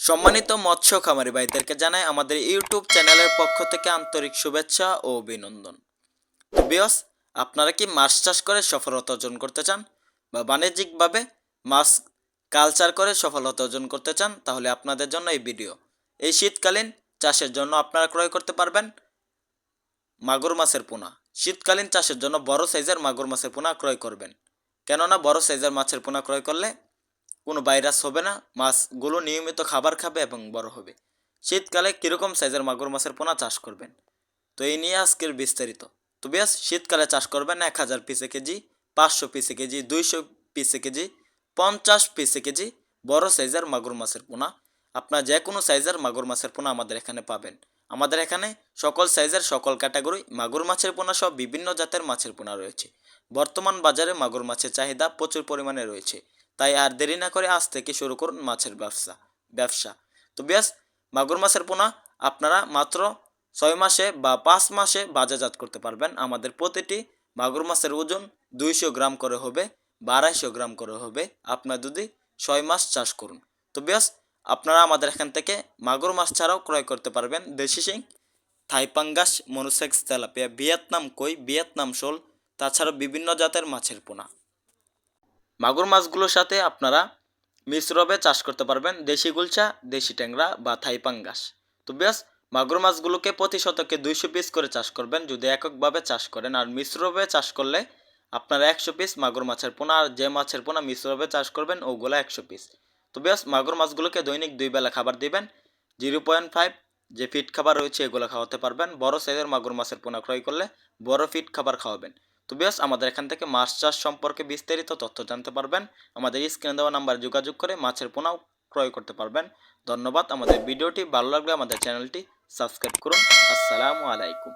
সম্মানিত মৎস্য খামারি ভাইদেরকে জানাই আমাদের ইউটিউব চ্যানেলের পক্ষ থেকে আন্তরিক শুভেচ্ছা ও অভিনন্দন। বিয়স, আপনারা কি মাছ চাষ করে সফলতা অর্জন করতে চান? বা বাণিজ্যিকভাবে মাছ কালচার করে সফলতা অর্জন করতে চান? তাহলে আপনাদের জন্য এই ভিডিও। এই শীতকালীন চাষের জন্য আপনারা ক্রয় করতে পারবেন মাগুর মাছের পোনা। শীতকালীন চাষের জন্য বড় সাইজের মাগুর মাছের পোনা ক্রয় করবেন। কেননা বড় সাইজের মাছের পোনা ক্রয় করলে কোনো ভাইরাস হবে না মাছগুলো নিয়মিত খাবার খাবে এবং বড় হবে। শীতকালে কীরকম সাইজের মাগুর মাছের পোনা চাষ করবেন? তো এই নিয়ে আজকের বিস্তারিত। তো বেশ শীতকালে চাষ করবেন এক হাজার পিসে কেজি, পাঁচশো পিসে কেজি, দুইশো পিসে কেজি, পঞ্চাশ পিসে কেজি বড় সাইজের মাগুর মাছের পোনা। আপনার যে কোনো সাইজের মাগুর মাছের পোনা আমাদের এখানে পাবেন। আমাদের এখানে সকল সাইজের সকল ক্যাটাগরি মাগুর মাছের পোনা সহ বিভিন্ন জাতের মাছের পোনা রয়েছে। বর্তমান বাজারে মাগুর মাছের চাহিদা প্রচুর পরিমাণে রয়েছে। তাই আর দেরি না করে আজ থেকে শুরু করুন মাছের ব্যবসা ব্যবসা। তো বেশ, মাগুর মাছের পোনা আপনারা মাত্র ছয় মাসে বা পাঁচ মাসে বাজারজাত করতে পারবেন। আমাদের প্রতিটি মাগুর মাছের ওজন দুইশো গ্রাম করে হবে বা আড়াইশো গ্রাম করে হবে। আপনার যদি ছয় মাস চাষ করুন। তো বেশ, আপনারা আমাদের এখান থেকে মাগুর মাছ ছাড়াও ক্রয় করতে পারবেন। দেশি শিং থাইপাঙ্গাস মনুসেক্স তেলাপিয়া, ভিয়েতনাম কই, ভিয়েতনাম শোল তাছাড়া বিভিন্ন জাতের মাছের পোনা। মাগুর মাছগুলোর সাথে আপনারা মিশ্রভাবে চাষ করতে পারবেন। দেশি গুলচা, দেশি ট্যাংরা বা থাইপাঙ্গাস তো বেশ মাগুর মাছগুলোকে প্রতি শতকে দুইশো পিস করে চাষ করবেন যদি এককভাবে চাষ করেন। আর মিশ্রভাবে চাষ করলে আপনারা একশো পিস মাগুর মাছের পোনা আর যে মাছের পোনা মিশ্রভাবে চাষ করবেন, ওগুলো একশো পিস। তো বেশ মাগুর মাছগুলোকে দৈনিক দুই বেলা খাবার দিবেন। জিরো পয়েন্ট ফাইভ যে ফিট খাবার রয়েছে, এগুলো খাওয়াতে পারবেন। বড় সাইজের মাগুর মাছের পোনা ক্রয় করলে বড় ফিট খাবার খাওয়াবেন। তো বেশ আমাদের এখান থেকে মাছ চাষ সম্পর্কে বিস্তারিত তথ্য জানতে পারবেন। আমাদের স্ক্রিনে দেওয়া নাম্বারে যোগাযোগ করে মাছের পোনাও ক্রয় করতে পারবেন। ধন্যবাদ। আমাদের ভিডিওটি ভালো লাগলে আমাদের চ্যানেলটি সাবস্ক্রাইব করুন। আসসালামু আলাইকুম।